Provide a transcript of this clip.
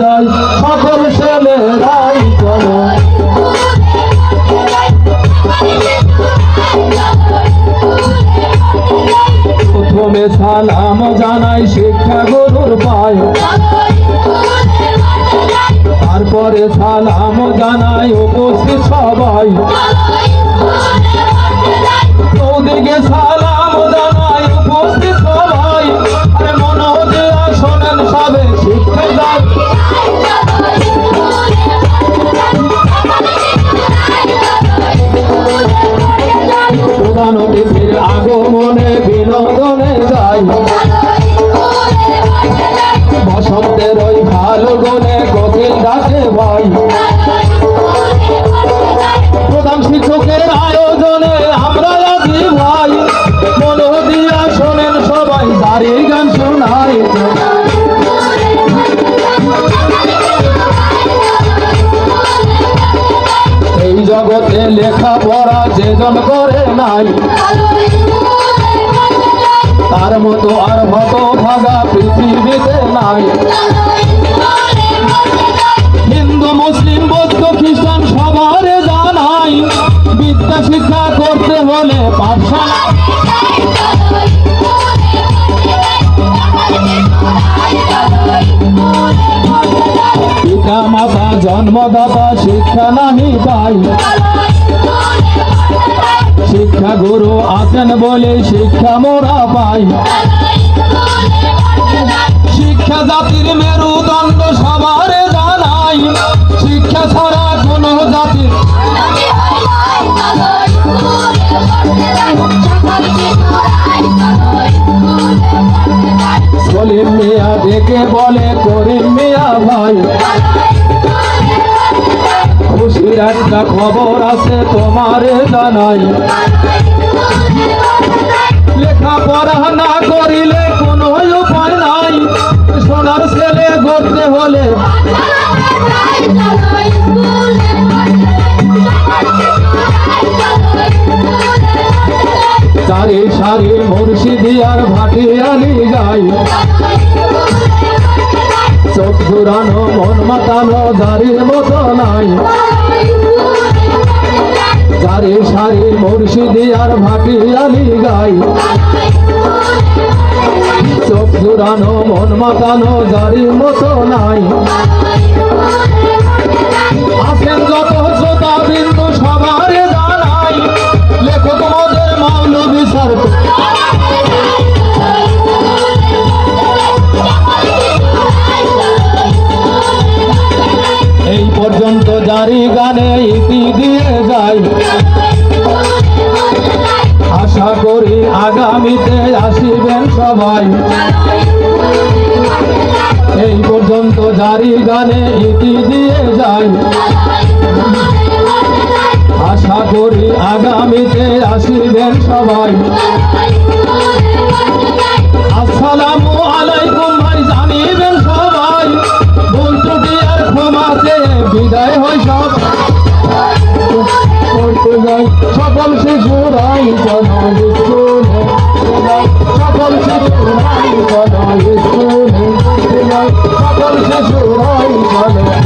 যায় সকল ছেলেরাই চলো প্রথমে সালাম জানাই শিক্ষা গুরুর পায়। তারপরে সালাম জানাই উপস্থিত সবাই। চৌদিকে সাল অতিথির আগমনে বিনোদনে যাই। বসন্তের ওই ভালো গনে কোকিল ডাকে ভাই। প্রধান শিক্ষকের আয়োজনে আমরা আছি ভাই। মন দিয়া শোনেন সবাই দাঁড়িয়ে গান শোনাই। এই জগতে লেখাপড়া যেজন করে নাই। তার মতো আর হত ভাগা পৃথিবীতে নাই। হিন্দু, মুসলিম, বৌদ্ধ, খ্রিস্টান সবার জানাই বিদ্যা শিক্ষা করতে হলে পাঠশালা পিতা মাতা জন্মদাতা, শিক্ষা নাহি পাই। শিক্ষা গুরু আছেন বলে শিক্ষা মোরা পাই। শিক্ষা জাতির মেরুদণ্ড সবার জানাই। শিক্ষা ছাড়া কোনো জাতির সলিম মিয়া, ডেকে বলে করিম মিয়া ভাই। একটা খবর আছে তোমারে জানাই। লেখাপড়া না করিলে কোনো উপায় নাই। সোনার ছেলে গড়তে হলে চারি সারি মুর্শিদিয়ার ভাটিয়ালি যাই। চোখ ঘুরানো মন মাতানো জারির মতো নাই। চারি সারি মুর্শিদিয়ার ভাটিয়ালি গাই। চোখ ঘুরানো মন মাতানো জারির মতো নাই। এই পর্যন্ত জারি গানে ইতি করি আগামীতে আসিবেন সবাই। এই পর্যন্ত জারি গানে ইতি দিয়ে যাই। আশা করি আগামীতে আসিবেন সবাই। আসসালামু আলাইকুম ভাই, জানিবেন সবাই। ভুল আর ক্ষমাতে বিদায় হয় সব। সকল শিশুরাই সকল শিশু নাই বলো সকল শিশু নাই বলো।